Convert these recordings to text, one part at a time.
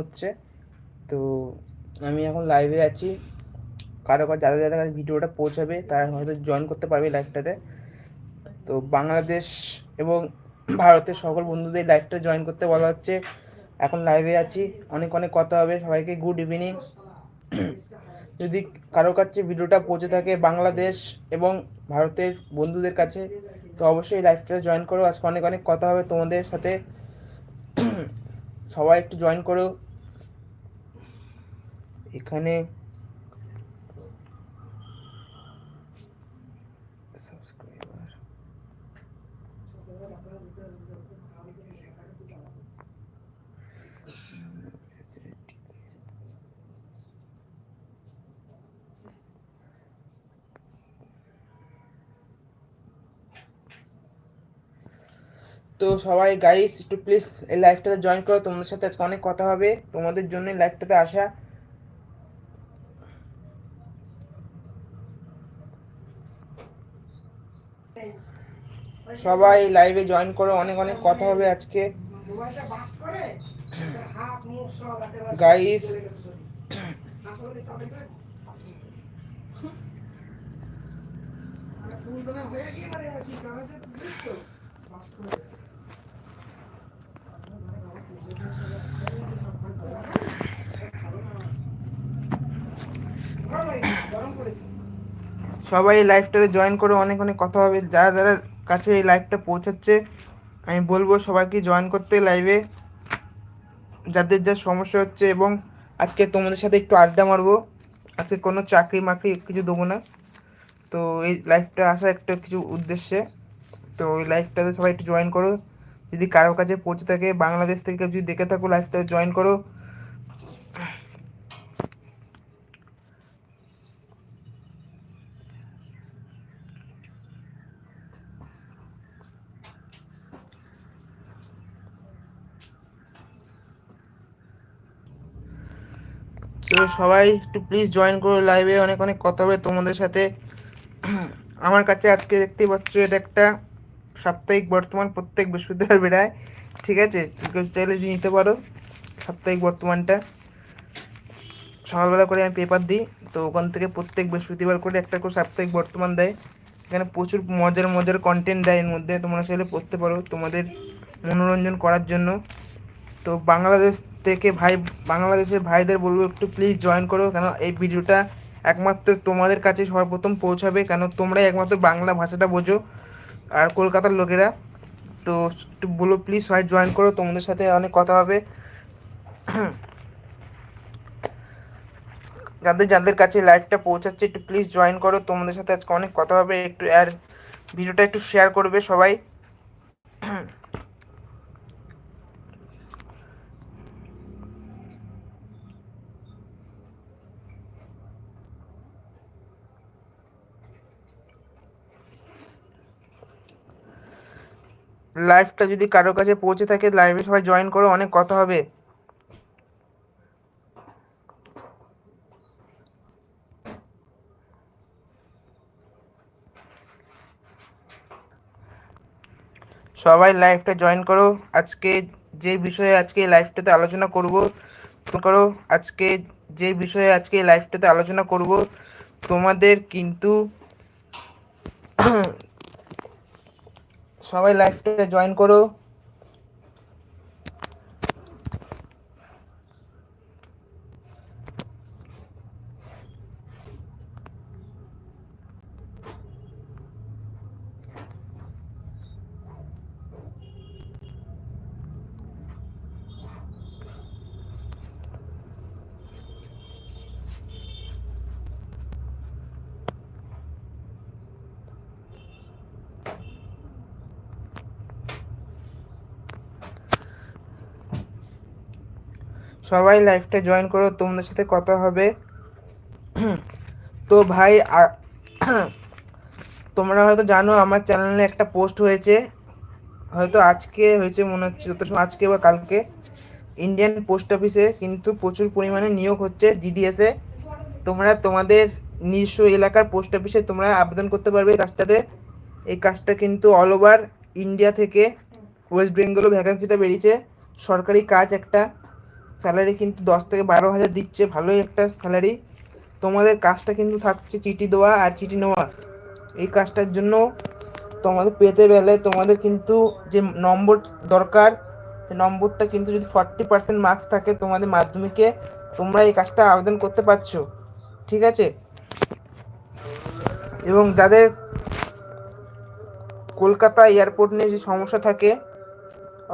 হচ্ছে। তো আমি এখন লাইভে আছি। কারও কাছে যাদের যাদের কাছে ভিডিওটা পৌঁছাবে, তারা হয়তো জয়েন করতে পারবে লাইভটাতে তো বাংলাদেশ এবং ভারতের সকল বন্ধুদের লাইভটা জয়েন করতে বলা হচ্ছে। এখন লাইভে আছি। অনেক অনেক কথা হবে। সবাইকে গুড ইভিনিং যদি কারোর কাছে ভিডিওটা পৌঁছে থাকে বাংলাদেশ এবং ভারতের বন্ধুদের কাছে, তো অবশ্যই লাইভটাতে জয়েন করো। আজকে অনেক অনেক কথা হবে তোমাদের সাথে। সবাই একটু জয়েন করো। এখানে সাবস্ক্রাইবার তো সবাই গাইস একটু প্লিজ এই লাইভটাতে জয়েন করো, তোমাদের সাথে আজকে অনেক কথা হবে, তোমাদের জন্য লাইভটাতে আসা। সবাই লাইভে জয়েন করো, অনেক অনেক কথা হবে আজকে। গাইস সবাই এই লাইভটাতে জয়েন করে, অনেক অনেক কথা হবে। যারা যারা কাছে এই লাইভটা পৌঁছাচ্ছে, আমি বলব সবাইকে জয়েন করতে লাইভে যাদের যা সমস্যা হচ্ছে এবং আজকে তোমাদের সাথে একটু আড্ডা মারবো, আজকে কোনো চাকরি মাকরি কিছু দেবো না। তো এই লাইভটা আসা একটা কিছু উদ্দেশ্যে। তো ওই লাইভটাতে সবাই একটু জয়েন করো। যদি কারোর কাছে পৌঁছে থাকে, বাংলাদেশ থেকে যদি দেখে থাকো লাইভটা জয়েন করো। সবাই একটু প্লিজ জয়েন করো লাইভে অনেক অনেক কথা হবে তোমাদের সাথে। আমার কাছে আজকে দেখতেই পাচ্ছ, এটা একটা সাপ্তাহিক বর্তমান প্রত্যেক বৃহস্পতিবার বেড়ায়। ঠিক আছে? চাইলে নিতে পারো সাপ্তাহিক বর্তমানটা। সকালবেলা করে আমি পেপার দিই, তো ওখান থেকে প্রত্যেক বৃহস্পতিবার করে একটা করে সাপ্তাহিক বর্তমান দেয়। এখানে প্রচুর মজার মজার কন্টেন্ট দেয় এর মধ্যে। তোমরা চাইলে পড়তে পারো তোমাদের মনোরঞ্জন করার জন্য। তো বাংলাদেশ থেকে ভাই, বাংলাদেশের ভাইদের বলব একটু প্লিজ জয়েন করো। কেন এই ভিডিওটা একমাত্র তোমাদের কাছে সর্বপ্রথম পৌঁছাবে। কেন তোমরাই একমাত্র বাংলা ভাষাটা বোঝো আর কলকাতার লোকেরা। তো একটু বলো প্লিজ সবাই জয়েন করো, তোমাদের সাথে অনেক কথা হবে। যাদের যাদের কাছে লাইভটা পৌঁছাচ্ছে, একটু প্লিজ জয়েন করো। তোমাদের সাথে আজকে অনেক কথা হবে। একটু আর ভিডিওটা একটু শেয়ার করবে সবাই। লাইভটা যদি কারোর কাছে পৌঁছে থাকে লাইভে সবাই জয়েন করো, অনেক কথা হবে। সবাই লাইভটা জয়েন করো। আজকে যে বিষয়ে আজকে লাইভটাতে আলোচনা করব করো। আজকে যে বিষয়ে আজকে লাইভটাতে আলোচনা করব, তোমাদের কিন্তু সবাই লাইভটা জয়েন করো। সবাই লাইভটা জয়েন করো, তোমাদের সাথে কথা হবে। তো ভাই তোমরা হয়তো জানো, আমার চ্যানেলে একটা পোস্ট হয়েছে। হয়তো আজকে হয়েছে, মনে হচ্ছে যত আজকে বা কালকে। ইন্ডিয়ান পোস্ট অফিসে কিন্তু প্রচুর পরিমাণে নিয়োগ হচ্ছে জিডিএসে তোমরা তোমাদের নিজস্ব এলাকার পোস্ট অফিসে তোমরা আবেদন করতে পারবে এই কাজটাতে। এই কাজটা কিন্তু অল ওভার ইন্ডিয়া থেকে ওয়েস্ট বেঙ্গলও ভ্যাকান্সিটা বেরিয়েছে। সরকারি কাজ একটা। স্যালারি কিন্তু দশ থেকে বারো হাজার দিচ্ছে, ভালোই একটা স্যালারি। তোমাদের কাজটা কিন্তু থাকছে চিঠি দেওয়া আর চিঠি নেওয়া। এই কাজটার জন্য তোমাদের পেতে গেলে তোমাদের কিন্তু যে নম্বর দরকার নম্বরটা কিন্তু যদি ফর্টি পার্সেন্ট মার্কস থাকে তোমাদের মাধ্যমিকে, তোমরা এই কাজটা আবেদন করতে পারছ। ঠিক আছে? এবং যাদের কলকাতা এয়ারপোর্ট নিয়ে যে সমস্যা থাকে,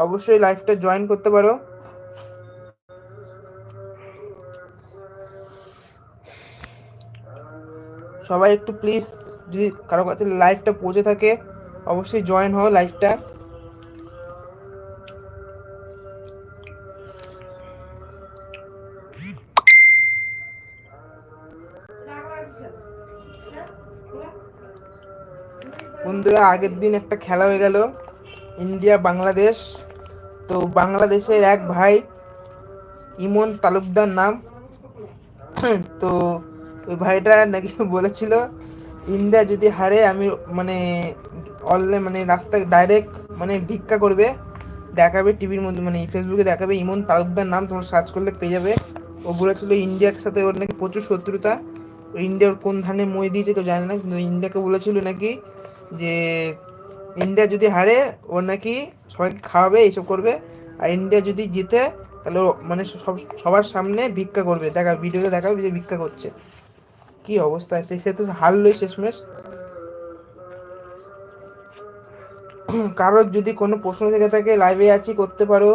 অবশ্যই লাইফটা জয়েন করতে পারো। সবাই একটু প্লিজ যদি কারও কাছে লাইভটা পৌঁছে থাকে, অবশ্যই জয়েন হও লাইভটা বন্ধুরা, আগের দিন একটা খেলা হয়ে গেল, ইন্ডিয়া, বাংলাদেশ। তো বাংলাদেশের এক ভাই, ইমন তালুকদার নাম। তো ওই ভাইটা নাকি বলেছিল ইন্ডিয়া যদি হারে, আমি মানে অনলাইন মানে রাস্তায় ডাইরেক্ট মানে ভিক্ষা করবে, দেখাবে টিভির মধ্যে মানে ফেসবুকে দেখাবে, ইমন তালুকদার নাম তোমরা সার্চ করলে পেয়ে যাবে। ও বলেছিল, ইন্ডিয়ার সাথে ওর নাকি প্রচুর শত্রুতা, ইন্ডিয়ার কোন ধানে মই দিয়েছে কেউ জানে না, কিন্তু ইন্ডিয়াকে বলেছিল নাকি যে, ইন্ডিয়া যদি হারে, ও নাকি সবাইকে খাওয়াবে এইসব করবে, আর ইন্ডিয়া যদি জিতে, তাহলে মানে সব, সবার সামনে ভিক্ষা করবে। দেখা ভিডিওতে দেখাবে যে ভিক্ষা করছে। কি অবস্থা? সে সে তো হারলোই শেষমেশ। কারোর যদি কোনো প্রশ্ন থেকে থাকে লাইভে আছি, করতে পারো।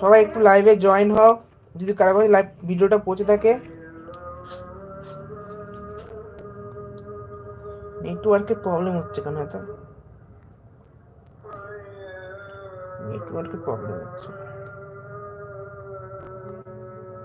সবাই একটু লাইভে জয়েন হও। যদি কারও কাছে লাইভ ভিডিওটা পৌঁছে থাকে। নেটওয়ার্কের প্রবলেম হচ্ছে কেন এত? নেটওয়ার্কের প্রবলেম হচ্ছে।